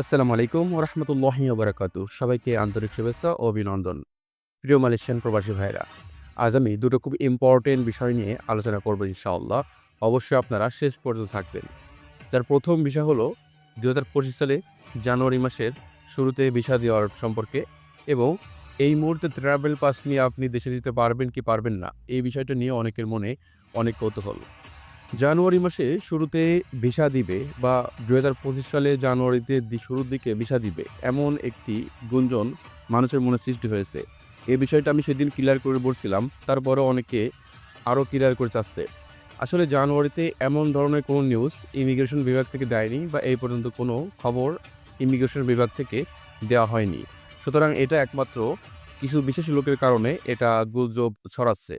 আসসালামু আলাইকুম ওরহমতুল্লাহি ওবরাকাতু সবাইকে আন্তরিক শুভেচ্ছা ও অভিনন্দন। প্রিয় মালয়েশিয়ান প্রবাসী ভাইরা আজ আমি দুটো খুব ইম্পর্টেন্ট বিষয় নিয়ে আলোচনা করব ইনশাআল্লাহ। অবশ্যই আপনারা শেষ পর্যন্ত থাকবেন। যার প্রথম বিষয় হলো দু হাজার পঁচিশ সালে জানুয়ারি মাসের শুরুতে ভিসা দেওয়ার সম্পর্কে এবং এই মুহূর্তে ট্রাভেল পাস নিয়ে আপনি দেশে যেতে পারবেন কি পারবেন না, এই বিষয়টা নিয়ে অনেকের মনে অনেক কৌতূহল। জানুয়ারি মাসে শুরুতে ভিসা দিবে বা দু হাজার পঁচিশ সালে জানুয়ারিতে শুরুর দিকে ভিসা দিবে এমন একটি গুঞ্জন মানুষের মনে সৃষ্টি হয়েছে। এই বিষয়টা আমি সেদিন ক্লিয়ার করে বলছিলাম তারপরে অনেকে আরও ক্লিয়ার করে চাচ্ছে। আসলে জানুয়ারিতে এমন ধরনের কোনো নিউজ ইমিগ্রেশন বিভাগ থেকে দেয়নি বা এই পর্যন্ত কোনো খবর ইমিগ্রেশন বিভাগ থেকে দেওয়া হয়নি। সুতরাং এটা একমাত্র কিছু বিশেষ লোকের কারণে এটা গুজব ছড়াচ্ছে।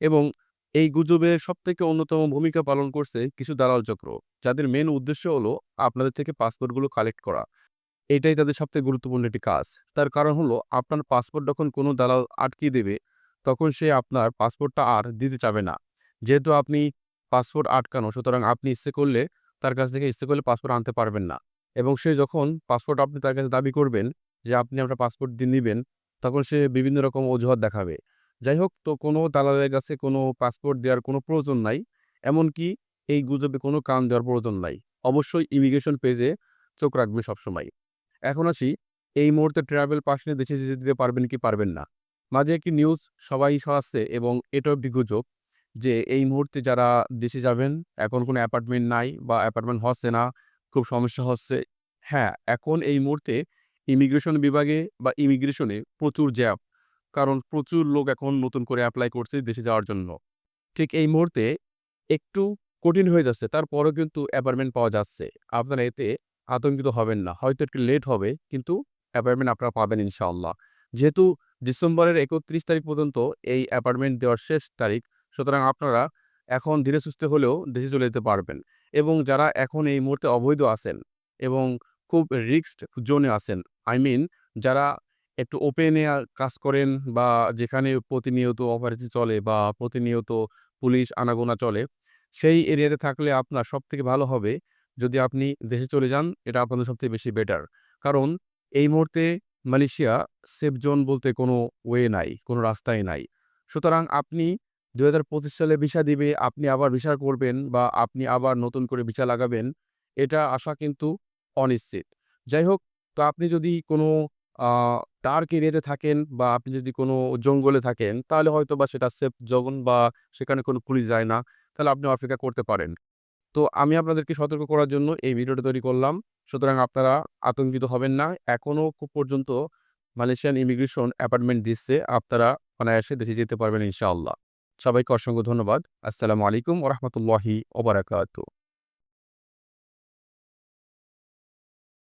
এবং এই গুজবে সবথেকে অন্যতম ভূমিকা পালন করছে কিছু দালাল চক্র। যাদের মেন উদ্দেশ্য হলো আপনাদের থেকে পাসপোর্টগুলো কালেক্ট করা। এটাই তাদের সবথেকে গুরুত্বপূর্ণ একটি কাজ। তার কারণ হলো আপনার পাসপোর্ট যখন কোনো দালাল আটকিয়ে দেবে, তখন সে আপনার পাসপোর্টটা আর দিতে চাবে না। যেহেতু আপনি পাসপোর্ট আটকানো, সুতরাং আপনি ইচ্ছে করলে তার কাছ থেকে ইচ্ছে করলে পাসপোর্ট আনতে পারবেন না। এবং সে যখন পাসপোর্ট আপনি তার কাছে দাবি করবেন যে আপনি আপনার পাসপোর্ট দিয়ে নেবেন, তখন সে বিভিন্ন রকম অজুহাত দেখাবে। যাই হোক তো কোনো দালালের কাছে কোনো পাসপোর্ট দেওয়ার কোনো প্রয়োজন নাই। এমনকি এই গুজবে কোনো কান দেওয়ার প্রয়োজন নাই। অবশ্যই ইমিগ্রেশন পেজে চোখ রাখবে সবসময়। এখন আসি, এই মুহূর্তে ট্রাভেল পাস নিয়ে দেশে যেতে দিতে পারবেন কি পারবেন না? মাঝে একটি নিউজ সবাই ছড়াচ্ছে এবং এটাও একটি গুজব যে এই মুহূর্তে যারা দেশে যাবেন, এখন কোনো অ্যাপার্টমেন্ট নাই বা অ্যাপার্টমেন্ট হচ্ছে না, খুব সমস্যা হচ্ছে। হ্যাঁ এখন এই মুহূর্তে ইমিগ্রেশন বিভাগে বা ইমিগ্রেশনে প্রচুর জ্যাব কারণ প্রচুর লোক এখন নতুন করে অ্যাপ্লাই করছে দেশে যাওয়ার জন্য। ঠিক এই মুহূর্তে একটু কঠিন হয়ে যাচ্ছে, তারপরেও কিন্তু অ্যাপার্টমেন্ট পাওয়া যাচ্ছে। আপনারা এতে আতঙ্কিত হবেন না, হয়তো একটু লেট হবে, কিন্তু অ্যাপার্টমেন্ট আপনারা পাবেন ইনশাআল্লাহ। যেহেতু ডিসেম্বরের একত্রিশ তারিখ পর্যন্ত এই অ্যাপার্টমেন্ট দেওয়ার শেষ তারিখ, সুতরাং আপনারা এখন ধীরে সুস্থে হলেও দেশে চলে যেতে পারবেন। এবং যারা এখন এই মুহূর্তে অবৈধ আছেন এবং খুব রিস্কড জোনে আছেন আই মিন যারা একটু ওপেনে কাজ করেন বা যেখানে প্রতিনিয়ত অপারেশন চলে বা প্রতিনিয়ত পুলিশ আনাগোনা চলে, সেই এরিয়াতে থাকলে আপনার সবথেকে ভালো হবে যদি আপনি দেশে চলে যান, এটা আপনাদের সবথেকে বেশি বেটার কারণ এই মুহূর্তে মালয়েশিয়া সেফ জোন বলতে কোনো ওয়ে নাই, কোনো রাস্তাই নাই। সুতরাং আপনি দু হাজার পঁচিশ সালে ভিসা দিবে, আপনি আবার ভিসা করবেন বা আপনি আবার নতুন করে ভিসা লাগাবেন, এটা আসা কিন্তু অনিশ্চিত। যাই হোক, তো আপনি যদি কোনো ডার্ক এরিয়াতে থাকেন বা আপনি যদি কোনো জঙ্গলে থাকেন, তাহলে হয়তো বা সেটা সেফ জোন বা সেখানে কোনো পুলিশ যায় না। তাহলে আপনি অপেক্ষা করতে পারেন। তো আমি আপনাদেরকে সতর্ক করার জন্য এই ভিডিওটা তৈরি করলাম। সুতরাং আপনারা আতঙ্কিত হবেন না। এখনও পর্যন্ত মালয়েশিয়ান ইমিগ্রেশন অ্যাপার্টমেন্ট দিচ্ছে। আপনারা অনায়াসে দেশে যেতে পারবেন ইনশাআল্লাহ। সবাইকে অসংখ্য ধন্যবাদ। আসসালামু আলাইকুম ওরহমতুল্লাহি ওবরাকাতু